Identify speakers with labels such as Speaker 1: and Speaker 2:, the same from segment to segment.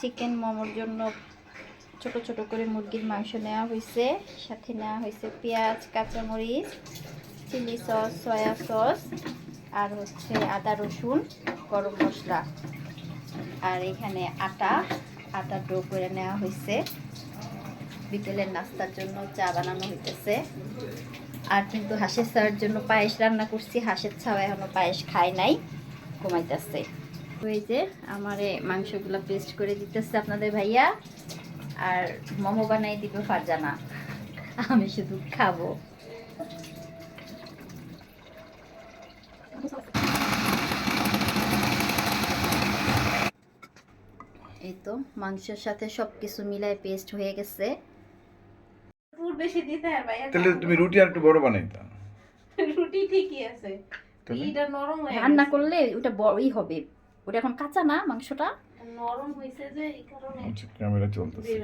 Speaker 1: Chicken মোমোর জন্য ছোট ছোট করে মুরগির মাংস নেওয়া হয়েছে। সাথে নেওয়া হয়েছে পেঁয়াজ, কাঁচামরিচ, চিলি সস, সয়া সস, আর হচ্ছে আদা রসুন, গরম মশলা। আর এখানে আটা আটা ডো করে নেওয়া হয়েছে। বিকেলের নাস্তার জন্য চা বানানো হইতেছে। আর কিন্তু হাঁসের ছাওয়ার জন্য পায়েস রান্না করছি। হাঁসের ছাওয়া এখনও পায়েস খায় নাই, ঘুমাইতেছে। এই যে আমার মাংসগুলো পেস্ট করে দিতেছে আপনাদের ভাইয়া। আর মোমো বানাই দিবে ফারজানা। আমি শুধু খাব। এই তো মাংসের সাথে সব কিছু মিলায় পেস্ট হয়ে গেছে।
Speaker 2: পুর বেশি দিতে আর ভাই
Speaker 3: তাহলে তুমি রুটি আর একটু বড় বানাইতা।
Speaker 2: রুটি ঠিকই আছে? এটা নরম হয়ে
Speaker 1: রান্না করলে ওটা বড়ই হবে। ওটা এখন কাঁচা না মাংসটা?
Speaker 2: নরম হয়েছে যে এই কারণে
Speaker 3: ক্যামেরা চলতেছে।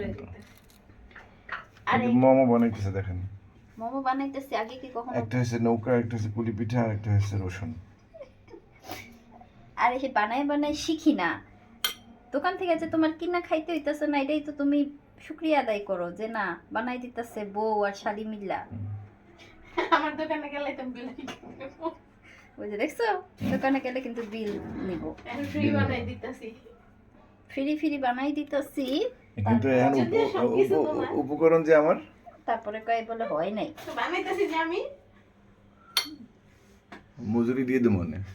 Speaker 1: আর
Speaker 3: মোমো বানাইতেছে দেখেন।
Speaker 1: মোমো বানাইতেছি আগে কি কখনো?
Speaker 3: একটা হচ্ছে নৌকা একটা হচ্ছে পুলি পিঠা আর একটা হচ্ছে রসুন।
Speaker 1: আর বানাই শিখি না। দোকান থেকে যে তোমার কিনা খাইতে হইতেছে না এটাই তো তুমি শুক্রিয়া আদায় করো যে না বানাই দিতেছে বউ আর শালি মিল্লা।
Speaker 2: আমার দোকানে গেলে তো বিল
Speaker 1: ওই যে দেখছ? দোকানে গেলে কিন্তু বিল নিব।
Speaker 2: ফ্রি বানাই দিতেছি।
Speaker 1: ফ্রি ফ্রি বানাই দিতেছি।
Speaker 3: কিন্তু এখন। উপকরণ যে আমার?
Speaker 1: তারপরে কয় বলে হয় নাই।
Speaker 2: বানাইতেছি যে আমি।
Speaker 3: মজুরি দিয়ে দেবো মনে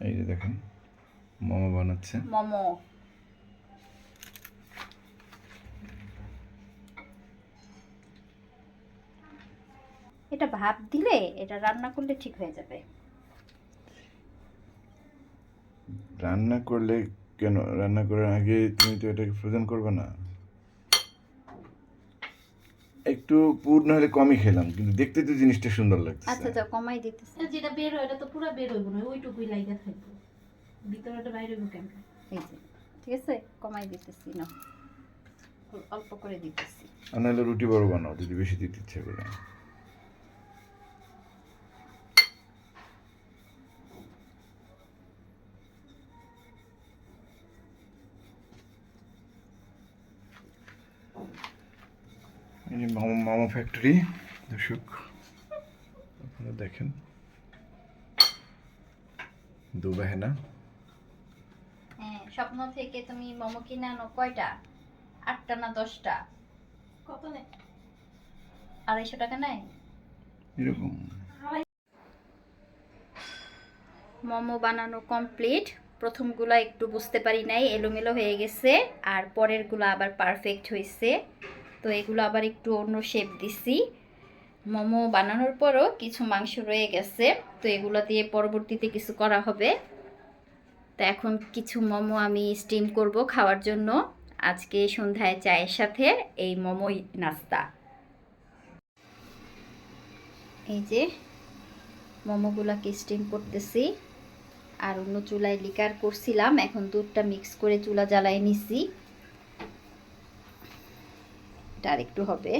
Speaker 3: এই যে দেখেন মোমো বানাচ্ছে।
Speaker 1: মোমো। এটা ভাপ দিলে এটা রান্না করলে ঠিক হয়ে যাবে।
Speaker 3: রান্না করলে কেন? রান্না করার আগে তুমি তো এটাকে ফ্রোজেন করবে না। একটু পুর না হলে কমই খেলাম কিন্তু দেখতে তো জিনিসটা সুন্দর
Speaker 1: আচ্ছা
Speaker 3: লাগছে
Speaker 1: আচ্ছা কমাই দিতেছি।
Speaker 2: যেটা বের হয় এটা তো পুরো বের হইব না ওইটুকুই লাইগা থাকবে। ভিতরেটা বাইরে হইব কেন
Speaker 1: এই যে ঠিক আছে? কমাই দিতেছি না অল্প করে দিতেছি।
Speaker 3: আর নাহলে রুটি বড় বানাও যদি বেশি দিতে ইচ্ছে করে। এই মামা ফ্যাক্টরি দর্শক আপনারা দেখেন। দুবাহেনা
Speaker 1: হ্যাঁ স্বপ্ন থেকে তুমি মোমো কিনে আনো কয়টা? আটটা না দশটা?
Speaker 2: কত
Speaker 1: আড়াইশো টাকা নেয়?
Speaker 3: এরকম।
Speaker 1: মোমো বানানো কমপ্লিট প্রথমগুলো একটু বুঝতে পারি নাই এলোমেলো হয়ে গেছে আর পরের পরেরগুলো আবার পারফেক্ট হয়েছে তো এগুলো আবার একটু অন্য শেপ দিছি। মোমো বানানোর পরও কিছু মাংস রয়ে গেছে, তো এগুলো দিয়ে পরবর্তীতে কিছু করা হবে। তো এখন কিছু মোমো আমি স্টিম করব খাওয়ার জন্য। আজকে সন্ধ্যায় চায়ের সাথে এই মোমোই নাস্তা। এই যে মোমোগুলাকে স্টিম করতেছি। আর অন্য চুলায় লিকার করছিলাম, এখন দুধটা মিক্স করে চুলা জ্বালায় নিছি। এটা আরেকটু হবে।